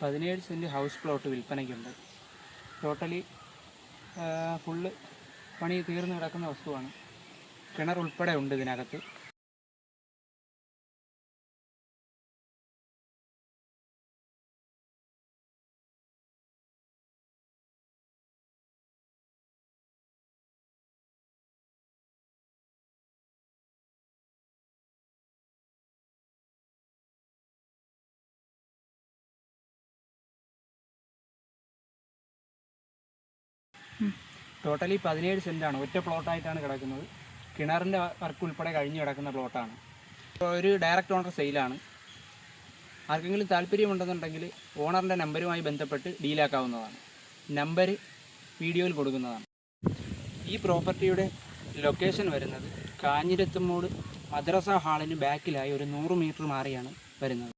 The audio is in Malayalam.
പതിനേഴ് സെന്റ് ഹൗസ് പ്ലോട്ട് വിൽപ്പനയ്ക്കുണ്ട്. ടോട്ടലി ഫുള്ള് പണി തീർന്നു കിടക്കുന്ന വസ്തുവാണ്. കിണർ ഉൾപ്പെടെ ഉണ്ട് ഇതിനകത്ത്. ടോട്ടലി പതിനേഴ് സെന്റാണ് ഒറ്റ പ്ലോട്ടായിട്ടാണ് കിടക്കുന്നത്. കിണറിന്റെ വർക്ക് ഉൾപ്പെടെ കഴിഞ്ഞ് കിടക്കുന്ന പ്ലോട്ടാണ് ഒരു ഡയറക്റ്റ് ഓണർ സെയിലാണ് ആർക്കെങ്കിലും താല്പര്യമുണ്ടെന്നുണ്ടെങ്കിൽ ഓണറിന്റെ നമ്പരുമായി ബന്ധപ്പെട്ട് ഡീലാക്കാവുന്നതാണ് നമ്പർ വീഡിയോയിൽ കൊടുക്കുന്നതാണ്. ഈ പ്രോപ്പർട്ടിയുടെ ലൊക്കേഷൻ വരുന്നത് കാഞ്ഞിരത്തുമൂട് മദ്രസ ഹാളിന് ബാക്കിലായി ഒരു നൂറ് മീറ്റർ മാറിയാണ് വരുന്നത്.